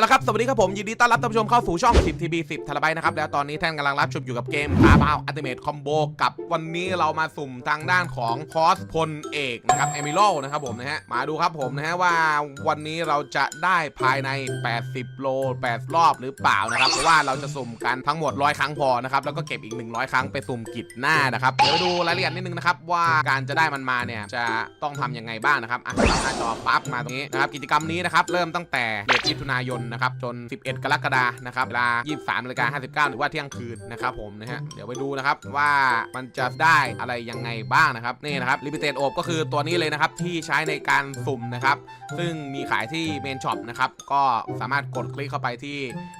เอาละครับ สวัสดีครับผม ยินดีต้อนรับท่านผู้ชมเข้าสู่ช่อง 10 TB 10ทราไบต์นะครับ แล้วตอนนี้ท่านกำลังรับชมอยู่กับเกมคาบาวอัลติเมทคอมโบกับวันนี้เรามาสุ่มทางด้านของคอสพลเอกนะครับเอมิโลนะครับผมนะฮะ มาดูครับผมนะฮะว่าวันนี้เราจะได้ภายใน 80 โล 8 รอบหรือเปล่านะครับ เพราะว่าเราจะสุ่มกันทั้งหมด 100 ครั้งพอนะครับ แล้วก็เก็บอีก 100 ครั้งไปสุ่มกิจหน้านะครับ เดี๋ยวดูรายละเอียดนิดนึงนะครับว่าการจะได้มันมาเนี่ยจะต้องทำยังไงบ้างนะครับอะหน้าจอปั๊บมาตรงนี้นะครับกิจกรรมนี้นะครับเริ่มตั้งแต่เดือนมิถุนายนนะครับจน 11 กรกฎานะครับเวลา 23นาฬิกา59 หรือว่าเที่ยงคืนนะครับผมนะฮะเดี๋ยวไปดูนะครับว่ามันจะได้อะไรยังไงบ้างนะครับนี่นะครับลิมิเต็ดโอบก็คือตัวนี้เลยนะครับที่ใช้ในการสุ่มนะครับซึ่งมีขายที่เมนช็อปนะครับก็สามารถกดคลิกเข้าไปที่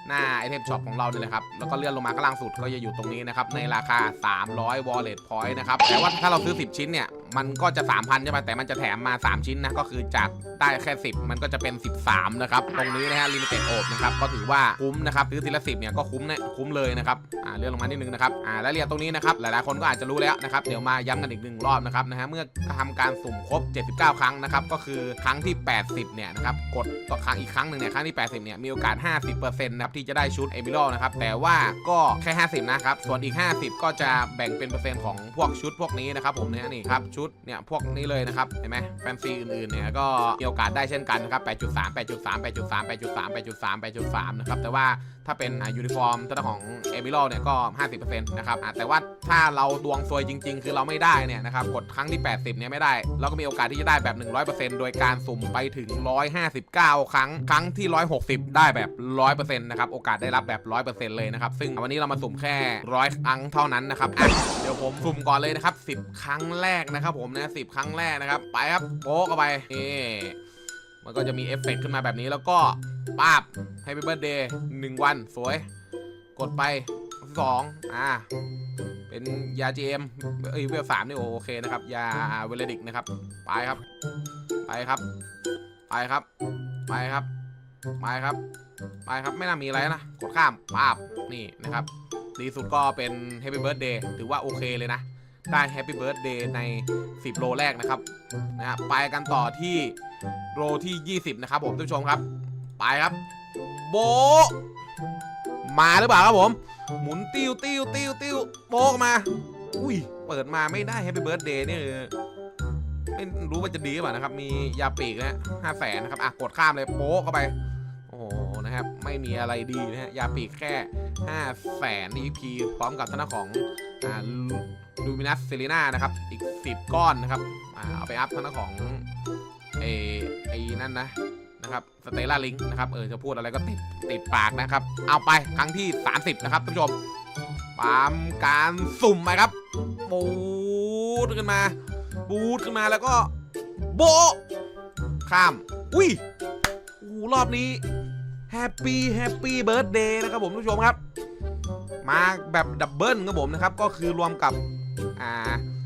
หน้าไอเทมช็อปของเราเลยครับแล้วก็เลื่อนลงมาข้างล่างสุดก็จะอยู่ตรงนี้นะครับในราคา 300 wallet point นะครับแต่ว่าถ้าเราซื้อ 10 ชิ้นเนี่ย มันก็จะ 3,000 ใช่ไหมแต่มันจะแถมมา 3 ชิ้นนะ ก็คือจากได้แค่ 10 มันก็จะเป็น 13 นะครับ ตรงนี้นะฮะลิมิเต็ดโอบนะครับ ก็ถือว่าคุ้มนะครับซื้อทีละ10เนี่ยก็คุ้มนะคุ้มเลยนะครับ อ่าเลื่อนลงมานิดนึงนะครับ อ่าแล้วเรียนตรงนี้นะครับ หลายๆ คนก็อาจจะรู้แล้วนะครับ เดี๋ยวมาย้ำกันอีกหนึ่งรอบนะครับนะฮะ เมื่อทำการสุ่มครบ 79 ครั้งนะครับ ก็คือครั้งที่ 80 เนี่ยนะครับ กดต่อครั้งอีกครั้งหนึ่งเนี่ย ครั้งที่ 80 เนี่ย มีโอกาส 50%นะครับที่จะได้ชุดเอมิโลนะครับ แต่ว่าก็แค่ 50 นะครับ ส่วนอีก 50 ก็จะแบ่งเป็นเปอร์เซ็นต์ของพวกชุดพวกนี้นะครับผมเนี่ยนี่ครับชดเนี่ยพวกนี้เลยนะครับเห็นไหมแฟนซีอื่นๆเนี่ยก็มีโอกาสได้เช่นกันนะครับ 8.3 8.3 8.3 8.3 8.3 8.3 นะครับแต่ว่าถ้าเป็นยูนิฟอร์มตัวของเอมิโลเนี่ยก็ 50%นะครับแต่ว่า ถ้าเราดวงซวยจริง ๆ คือเราไม่ได้เนี่ยนะครับกดครั้งที่ 80เนี่ยไม่ได้ เราก็มีโอกาสที่จะได้แบบ 100%โดยการสุ่มไปถึง 159 ครั้ง ครั้งที่ 160 ได้แบบ 100%นะครับโอกาสได้รับแบบ 100%เลยนะครับซึ่งวันนี้เรามาสุ่มแค่100ครั้งเท่านั้นนะครับอะเดี๋ยวผมสุ่มก่อนเลยนะครับ 10 ครั้งแรกนะครับ ผมนะ10 ครั้งแรกนะครับไปครับโป๊กเข้าไปนี่มันก็จะมีเอฟเฟกต์ขึ้นมาแบบนี้แล้วก็ป้าบ Happy Birthday 1วันสวย กดไป2อ่า เป็นยา GM เอ้ยเวลสามนี่โอเคนะครับ ยาเวลดิกนะครับ ไปครับ ไปครับ ไปครับ ไปครับ ไปครับ ไปครับ ไม่น่ามีอะไรนะ กดข้ามปาบ นี่นะครับ ดีสุดก็เป็น Happy Birthday ถือว่าโอเคเลยนะ ได้ Happy Birthday ใน 10 โลแรกนะครับนะฮะไปกันต่อที่โลที่ 20 นะครับผมท่านผู้ชมครับ ไปครับ โบ มาหรือเปล่าครับผม หมุนติ้วติ้วติ้วติ้วโป๊กมา อุ้ย เปิดมาไม่ได้ Happy Birthday นี่ไม่รู้ว่าจะดีหรือเปล่านะครับ มียาปีกนะฮะห้าแสนนะครับ อะ กดข้ามเลยโป๊กเข้าไป โอ้โห นะครับ ไม่มีอะไรดีนะฮะ ยาปีกแค่ห้าแสน EP พร้อมกับธนาของอ่าลูมินัสเซเลนานะครับ อีก10ก้อนนะครับ อ่า เอาไปอัพธนาของเอไอ้นั่นนะ นะครับสเตล่าลิงนะครับเออจะพูดอะไรก็ติดติดปากนะครับ เอาไปครั้งที่ 30 นะครับท่านผู้ชมปามการสุ่มไปครับปูดขึ้นมาปูดขึ้นมาแล้วก็โบข้าม อุ้ยโอ้รอบนี้แฮปปี้แฮปปี้เบิร์ดเดย์นะครับผมท่านผู้ชมครับ มาแบบดับเบิลครับผมนะครับ ก็คือรวมกับ อ่า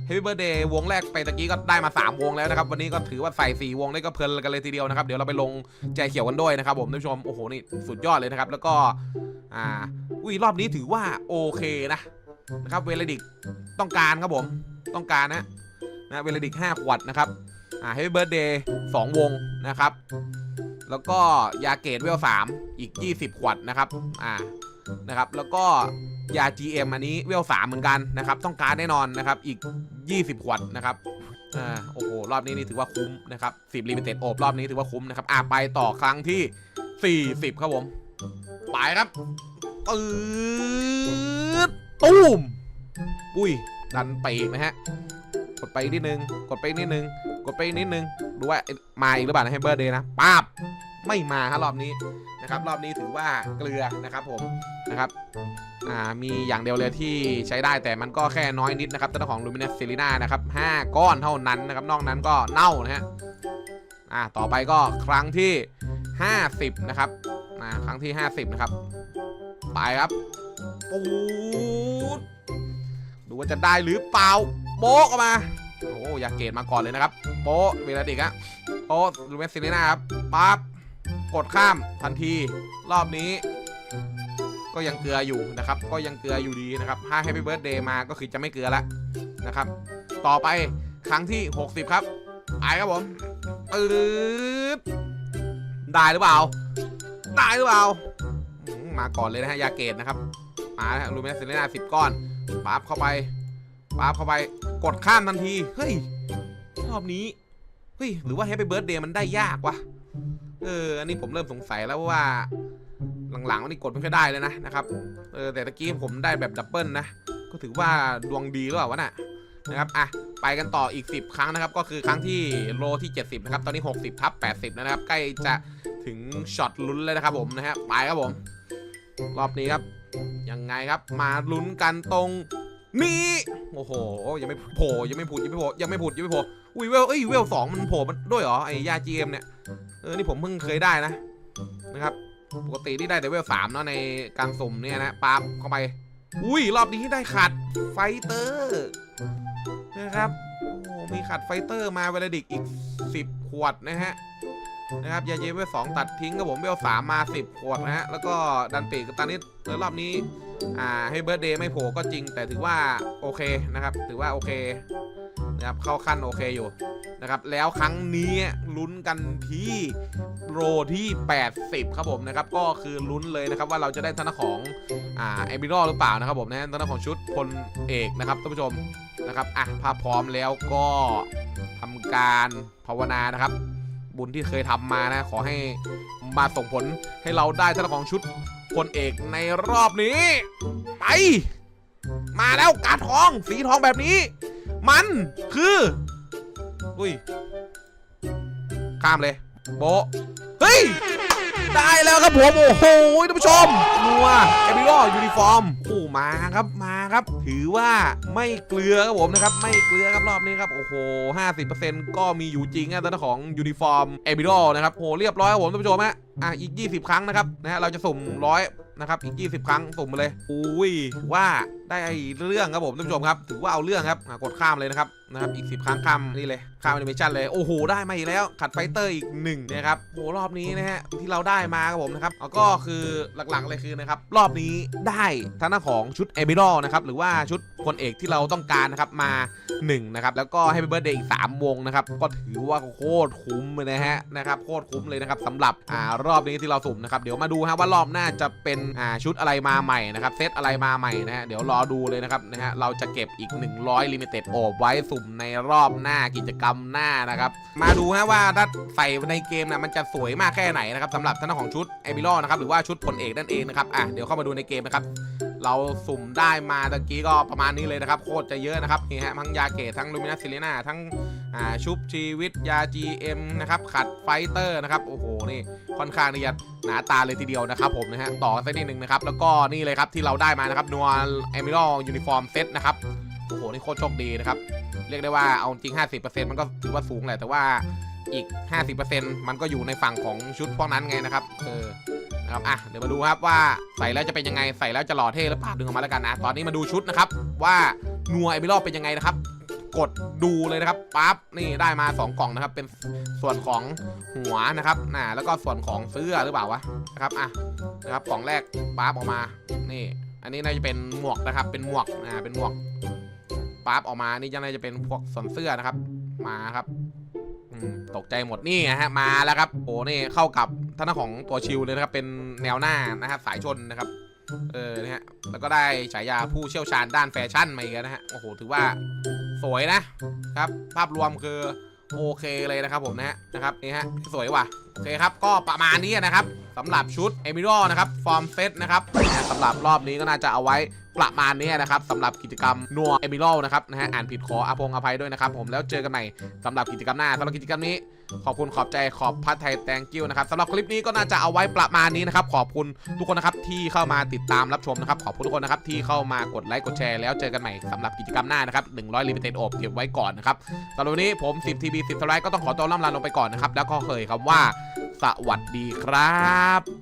h a p p ี b เบ t ร์เดย์วงแรกไปตะกี้ก็ได้มา 3 วงแล้วนะครับ วันนี้ก็ถือว่าใส่ 4 วงได้ก็เพลินกันเลยทีเดียวนะครับ เดี๋ยวเราไปลงแจเขียวกันด้วยนะครับผมท่านผู้ชม โอ้โห นี่สุดยอดเลยนะครับ แล้วก็ อ่า อุ้ย รอบนี้ถือว่าโอเคนะ นะครับ เวลดิกต้องการครับผม ต้องการนะ นะ เวลดิก5ขวดนะครับ อ่า h a p p ี b เบ t ร์เดย์2วงนะครับ แล้วก็ยาเกตเวล3อีก 20 ขวดนะครับ อ่า นะครับ แล้วก็ยา GM อันนี้เวล3เหมือนกันนะครับ ต้องการแน่นอนนะครับ อีก 20 ขวดนะครับอ่าโอ้โห รอบนี้นี่ถือว่าคุ้มนะครับ10 Limited โอบรอบนี้ถือว่าคุ้มนะครับ อ่าไปต่อครั้งที่ 40 ครับผม ไปครับปืดตูมอุ้ย ดันไปอีกนะฮะ กดไปนิดนึง กดไปนิดนึง กดไปนิดนึง ดูว่ามาอีกหรือเปล่านะให้เบอร์เดย์นะป้าบไม่มาครับรอบนี้ นะครับ รอบนี้ถือว่าเกลือนะครับผมนะครับอ่ามีอย่างเดียวเลยที่ใช้ได้แต่มันก็แค่น้อยนิดนะครับตัวของ Luminous s e r e n a นะครับ5ก้อนเท่านั้นนะครับนอกนั้นก็เน่านะฮะอ่าต่อไปก็ครั้งที่ 50 นะครับอ่าครั้งที่ 50 นะครับ ไปครับปูดดูว่าจะได้หรือเปล่าโป๊กออกมาโอ้อยากเกตมาก่อนเลยนะครับโป๊ะเวลาดิกอะโป๊ะ Luminous s e r e n a ครับปั๊บ กดข้ามทันที รอบนี้ ก็ยังเกลืออยู่นะครับ ก็ยังเกลืออยู่ดีนะครับถ้า Happy Birthday มาก็คือจะไม่เกลือละนะครับ ต่อไปครั้งที่ 60 ครับไปครับผมปื๊ดได้หรือเปล่า ได้หรือเปล่ามมาก่อนเลยนะฮะยาเกตนะครับ มาแล้วลูเมสเซเลนาสิบก้อนปั๊บเข้าไปปั๊บเข้าไปกดข้ามทันที เฮ้ย รอบนี้ เฮ้ย หรือว่าแฮปปี้เบิร์ดเดย์มันได้ยากวะ เออ อันนี้ผมเริ่มสงสัยแล้วว่า หลังๆวันนี้กดไม่ค่อยได้เลยนะนะครับ เออ แต่ตะกี้ผมได้แบบดับเบิลนะ ก็ถือว่าดวงดีหรือเปล่าวะน่ะ นะครับ อะ ไปกันต่ออีก 10 ครั้งนะครับ ก็คือครั้งที่โลที่ 70 นะครับ ตอนนี้ 60ทับ80 นะครับ ใกล้จะถึงช็อตลุ้นเลยนะครับผมนะฮะ ไปครับผม รอบนี้ครับ ยังไงครับ มาลุ้นกันตรงนี้ โอ้โหยังไม่โผล่ยังไม่ผุดยังไม่โผล่ยังไม่ผุดยังไม่โผล่อุ้ยเวลเอ้ยเวลสองมันโผล่มันด้วยเหรอไอ้ยา GM เอ็มเนี่ยเออนี่ผมเพิ่งเคยได้นะนะครับปกติที่ได้แต่เวลสามเนาะในการสุ่มเนี่ยนะปั๊บเข้าไป อุ้ยรอบนี้ได้ขัดไฟเตอร์นะครับโอ้มีขัดไฟเตอร์มาเวลาดิกอีก 10 ขวดนะฮะนะครับยาเยเวลสองตัดทิ้งกับผมเวลสามมา 10 ขวดนะฮะแล้วก็ดันปีกกับตานิดแล้วรอบนี้ อ่าให้เบิร์ดเดย์ไม่โผล่ก็จริง แต่ถือว่าโอเคนะครับ ถือว่าโอเคนะครับเข้าขั้นโอเคอยู่นะครับ แล้วครั้งนี้ลุ้นกันที่โรที่ 80 ครับผมนะครับ ก็คือลุ้นเลยนะครับว่าเราจะได้ทางด้านของอ่าเอมิรอหรือเปล่านะครับผมนะทางด้านของชุดพลเอกนะครับท่านผู้ชมนะครับอะภาพพร้อมแล้วก็ทำการภาวนานะครับ บุญที่เคยทำมานะขอให้มาส่งผลให้เราได้ทางด้านของชุด พลเอกในรอบนี้ ไป มาแล้วการทองสีทองแบบนี้ มันคือ อุ้ย ข้ามเลย โบเฮ้ย ได้แล้วครับผม โอ้โหท่านผู้ชมนัวเอมิโรยูนิฟอร์ม มาครับมาครับ ถือว่าไม่เกลือครับผมนะครับ ไม่เกลือครับรอบนี้ครับโอ้โห50%ก็มีอยู่จริงนะตัวของยูนิฟอร์มเอมิโรนะครับโอ้เรียบร้อยครับผมท่านผู้ชมฮะอะอีก 20 ครั้งนะครับนะฮะเราจะสุ่มร้อยนะครับอีก 20 ครั้งสุ่มมาเลยอุ้ยว่าได้เรื่องครับผมท่านผู้ชมครับถือว่าเอาเรื่องครับกดข้ามเลยนะครับ นะครับ อีก 10 ครั้งข้ามนี่เลยข้ามแอนิเมชันเลย โอ้โห ได้มาอีกแล้ว ขัดไฟเตอร์อีกหนึ่งนะครับโอ้โหรอบนี้นะฮะที่เราได้มาครับผมนะครับก็คือหลักๆเลยคือนะครับรอบนี้ได้ทั้งหน้าของชุดเอมิโรนะครับหรือว่าชุดพลเอกที่เราต้องการนะครับมา1นะครับแล้วก็ให้เบิร์ดเดย์อีก 3 วงนะครับก็ถือว่าโคตรคุ้มเลยนะฮะนะครับโคตรคุ้มเลยนะครับสำหรับอ่ารอบนี้ที่เราสุ่มนะครับเดี๋ยวมาดูฮะว่ารอบหน้าจะเป็นอ่าชุดอะไรมาใหม่นะครับเซตอะไรมาใหม่นะฮะเดี๋ยวรอดูเลยนะครับนะฮะเราจะเก็บอีก 100 limited โอบไว้สุ่มในรอบหน้ากิจกรรมหน้านะครับ มาดูฮะว่าถ้าใส่ในเกมนะมันจะสวยมากแค่ไหนนะครับสำหรับท่านของชุดเอมิโลนะครับหรือว่าชุดพลเอกนั่นเองนะครับอะเดี๋ยวเข้ามาดูในเกมนะครับเราสุ่มได้มาตะกี้ก็ประมาณนี้เลยนะครับ โคตรจะเยอะนะครับนี่ฮะทั้งยาเกตทั้งลูมินัสซิเลนาทั้งชุบชีวิตยา GM นะครับขัดไฟเตอร์นะครับโอ้โหนี่ค่อนข้างที่จะหนาตาเลยทีเดียวนะครับผมนะฮะต่อสักนิดหนึ่งนะครับแล้วก็นี่เลยครับที่เราได้มานะครับนัวเอมิโลยูนิฟอร์มเซตนะครับ โอ้โห นี่โคตรโชคดีนะครับ เรียกได้ว่าเอาจริง 50%มันก็ถือว่าสูงแหละ แต่ว่าอีก 50%มันก็อยู่ในฝั่งของชุดพวกนั้นไงนะครับ เออ นะครับ อะ เดี๋ยวมาดูครับว่าใส่แล้วจะเป็นยังไง ใส่แล้วจะหล่อเท่หรือเปล่าดึงออกมาแล้วกันนะ ตอนนี้มาดูชุดนะครับ ว่านัวไอมิโลเป็นยังไงนะครับ กดดูเลยนะครับ ปั๊บ นี่ได้มา 2 กล่องนะครับ เป็นส่วนของหัวนะครับน่ะแล้วก็ส่วนของเสื้อหรือเปล่าวะ นะครับ อะ นะครับ กล่องแรกปั๊บออกมา นี่ อันนี้น่าจะเป็นหมวกนะครับ เป็นหมวก อ่า เป็นหมวก ปั๊บออกมานี่จะน่าจะเป็นพวกส่วนเสื้อนะครับ มาครับตกใจหมดนี่นะฮะมาแล้วครับโอ้นี่เข้ากับท่านของตัวชิลเลยนะครับ เป็นแนวหน้านะฮะสายชนนะครับ เออนะฮะแล้วก็ได้ฉายาผู้เชี่ยวชาญด้านแฟชั่นมาอีกนะฮะโอ้โหถือว่าสวยนะครับ ภาพรวมคือโอเคเลยนะครับผมนะฮะนะครับนี่ฮะสวยว่ะ โอเคครับ ก็ประมาณนี้นะครับสำหรับชุดเอมิโรนะครับ ฟอร์มเซตนะครับสำหรับรอบนี้ก็น่าจะเอาไว้ประมาณนี้นะครับสำหรับกิจกรรมนัวเอมิโรนะครับนะฮะอ่านผิดขออภงอภัยด้วยนะครับ ผมแล้วเจอกันใหม่สำหรับกิจกรรมหน้าสำหรับกิจกรรมนี้ขอบคุณขอบใจขอบพัดไทยแตงกิ้วนะครับสำหรับคลิปนี้ก็น่าจะเอาไว้ประมาณนี้นะครับ ขอบคุณทุกคนนะครับที่เข้ามาติดตามรับชมนะครับ ขอบคุณทุกคนนะครับที่เข้ามากดไลค์กดแชร์แล้วเจอกันใหม่สำหรับกิจกรรมหน้านะครับ100 limited โอบเก็บไว้ก่อนนะครับสำหรับวันนี้ผม10 TB 10สไลด์ก็ต้องขอตัวล่ำลาลงไปก่อนนะครับแล้วก็เคยคำว่า สวัสดีครับ